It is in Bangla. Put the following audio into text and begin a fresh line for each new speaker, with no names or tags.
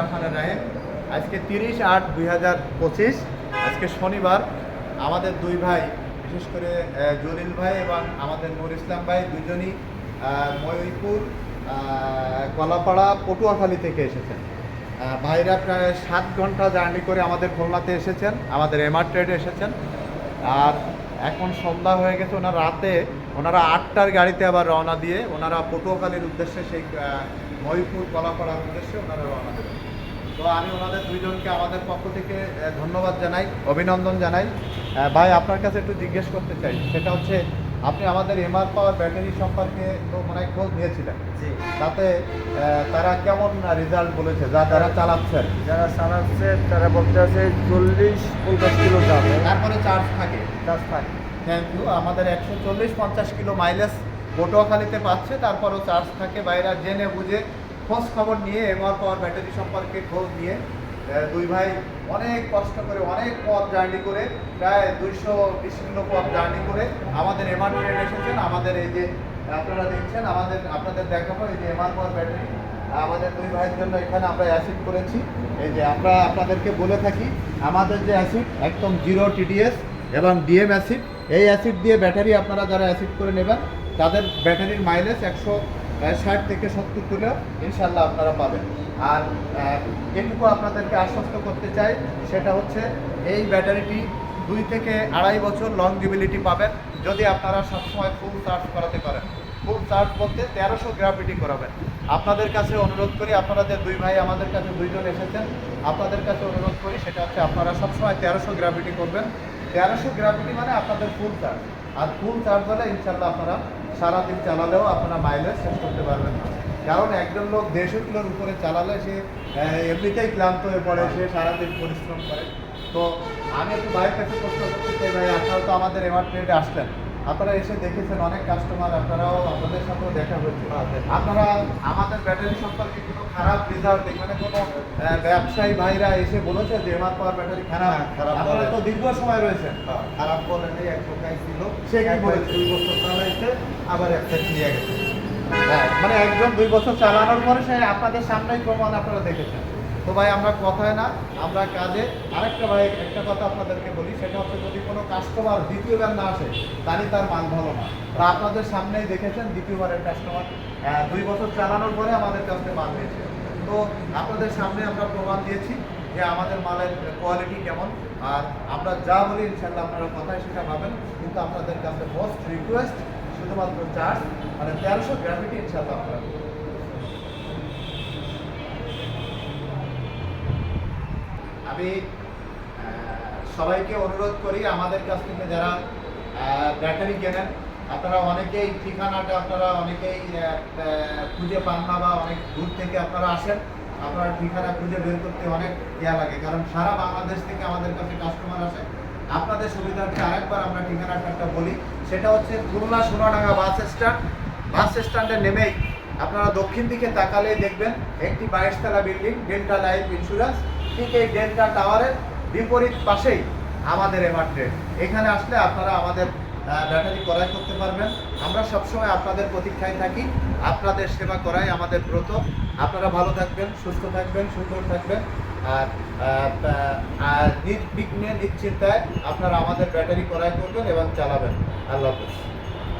রহমান রাহিম। আজকে তিরিশ আট দুই হাজার পঁচিশ, আজকে শনিবার। আমাদের দুই ভাই, বিশেষ করে জলিল ভাই এবং আমাদের নুর ইসলাম ভাই দুজনই ময়ূরপুর কলাপাড়া, পটুয়াখালী থেকে এসেছেন। ভাইরা প্রায় সাত ঘণ্টা জার্নি করে আমাদের খুলনাতে এসেছেন, আমাদের এমআর ট্রেডে এসেছেন। আর এখন সন্ধ্যা হয়ে গেছে, ওনার রাতে ওনারা আটটার গাড়িতে আবার রওনা দিয়ে ওনারা পটুয়াখালীর উদ্দেশ্যে সেই ময়ূরপুর কলাপাড়ার উদ্দেশ্যে ওনারা রওনা দেবেন তো আমি ওনাদের দুইজনকে আমাদের পক্ষ থেকে ধন্যবাদ জানাই অভিনন্দন জানাই। ভাই আপনার কাছে একটু জিজ্ঞেস করতে চাই। সেটা হচ্ছে আপনি আমাদের এমআর পাওয়ার ব্যাটারি সম্পর্কে তো মনে হয় খোঁজ নিয়েছিলেন।
জি।
তাতে তারা কেমন রেজাল্ট বলেছে? যা যারা চালাচ্ছেন।
যারা চালাচ্ছে তারা বলতে আছে চল্লিশ পঞ্চাশ কিলো যাবে
তারপরে চার্জ থাকে।
চার্জ থাকে।
থ্যাংক ইউ আমাদের একশো চল্লিশ পঞ্চাশ কিলো মাইলেজ পটুয়াখালীতে পাচ্ছে, তারপরও চার্জ থাকে বাইরে জেনে বুঝে খোঁজ খবর নিয়ে এমআর পাওয়ার ব্যাটারি সম্পর্কে খোঁজ নিয়ে দুই ভাই অনেক কষ্ট করে, অনেক পথ জার্নি করে, প্রায় দুইশো বিশ কিলো পথ জার্নি করে আমাদের এমআর ট্রেন এসেছেন। আমাদের এই যে, আপনারা দেখছেন, আমাদের, আপনাদের দেখাবো এই যে এমআর পাওয়ার ব্যাটারি আমাদের দুই ভাইয়ের জন্য এখানে আমরা অ্যাসিড করেছি। এই যে আমরা আপনাদেরকে বলে থাকি, আমাদের যে অ্যাসিড একদম জিরো টিডিএস এবং ডিএম অ্যাসিড, এই অ্যাসিড দিয়ে ব্যাটারি আপনারা যারা অ্যাসিড করে নেবেন, তাদের ব্যাটারির মাইলেজ একশো ষাট থেকে সত্তর কিলো ইনশাল্লাহ আপনারা পাবেন। আর এটুকু আপনাদেরকে আশ্বস্ত করতে চাই, সেটা হচ্ছে এই ব্যাটারিটি দুই থেকে আড়াই বছর লং লংজিবিলিটি পাবেন, যদি আপনারা সবসময় ফুল চার্জ করাতে পারেন। ফুল চার্জ বলতে তেরোশো গ্রাভিটি করাবেন। আপনাদের কাছে অনুরোধ করি, আপনারা যে দুই ভাই আমাদের কাছে দুইজন এসেছেন, আপনাদের কাছে অনুরোধ করি, সেটা হচ্ছে আপনারা সবসময় তেরোশো গ্রাভিটি করবেন। তেরোশো গ্রাভিটি মানে আপনাদের ফুল চার্জ আর ফুল চার্জ হলে ইনশাল্লাহ আপনারা সারাদিন চালালেও আপনারা মাইলেজ শেষ করতে পারবেন না। কারণ একজন লোক দেড়শো কিলোর উপরে চালালে সে এমনিতেই ক্লান্ত হয়ে পড়ে, সে সারাদিন পরিশ্রম করে। তো আমি একটু বাইক কাছে প্রশ্ন করতে চাই ভাই, আপনারা তো আমাদের এমার ট্রেডে আসলেন। আপনারা এসে দেখেছেন অনেক কাস্টমার আপনারাও আপনাদের সাথেও দেখা হয়েছে। আপনারা আমাদের ব্যাটারি সম্পর্কে কোনো খারাপ রেজাল্ট এখানে কোনো ব্যবসায়ী ভাইরা এসে বলেছে যে এমআর পাওয়ার ব্যাটারি খারাপ?
খারাপ
আপনারা
বলে।
তো দীর্ঘ সময় রয়েছেন।
খারাপ বলে নেই এক লোকাই ছিল।
সে কি
একবার
বলেছে?
দুই বছর চালাইছে আবার একটা নিয়ে গেছে।
হ্যাঁ, মানে একজন দুই বছর চালানোর পরে সে আপনাদের সামনেই প্রমাণ আপনারা দেখেছেন। তো ভাই, আমরা কথায় না, আমরা কাজে আরেকটা ভাই, একটা কথা আপনাদেরকে বলি, সেটা হচ্ছে যদি কোনো কাস্টমার দ্বিতীয়বার না আসে, তাহলে তার মান ভালো না। তা আপনাদের সামনেই দেখেছেন দ্বিতীয়বারের কাস্টমার দুই বছর চালানোর পরে আমাদের কাছে মাল হয়েছে। তো আপনাদের সামনে আমরা প্রমাণ দিয়েছি যে আমাদের মালের কোয়ালিটি কেমন। আর আমরা যা বলি ইনশাল্লাহ আপনারা কথায় সেটা পাবেন। কিন্তু আপনাদের কাছে মোস্ট রিকোয়েস্ট শুধুমাত্র চার্জ মানে তেরোশো গ্রাভিটি ইনশাল্লাহ আপনারা পাবেন। আমি সবাইকে অনুরোধ করি আমাদের কাছ থেকে যারা ব্যাটারি কেনেন, আপনারা অনেকেই ঠিকানাটা আপনারা অনেকেই খুঁজে পান না বা অনেক দূর থেকে আপনারা আসেন, আপনার ঠিকানা খুঁজে বের করতে অনেক ইয়া লাগে, কারণ সারা বাংলাদেশ থেকে আমাদের কাছে কাস্টমার আসে। আপনাদের সুবিধার্থে আরেকবার আমরা ঠিকানাটা একটা বলি, সেটা হচ্ছে Khulna Sonadanga bus stand. Bus স্ট্যান্ডে নেমেই আপনারা দক্ষিণ দিকে তাকালেই দেখবেন একটি বাইশতলা বিল্ডিং, ডেল্টা লাইফ ইন্স্যুরেন্স ঠিক এই ডেল্টা টাওয়ারের বিপরীত পাশেই আমাদের এমআর ট্রেড এখানে আসলে আপনারা আমাদের ব্যাটারি ক্রয় করতে পারবেন। আমরা সবসময় আপনাদের প্রতীক্ষায় থাকি। আপনাদের সেবা করাই আমাদের ব্রত। আপনারা ভালো থাকবেন, সুস্থ থাকবেন, সুন্দর থাকবেন। আর নির্বিঘ্নে নিশ্চিন্তায় আপনারা আমাদের ব্যাটারি ক্রয় করবেন এবং চালাবেন। আল্লাহ হাফেজ।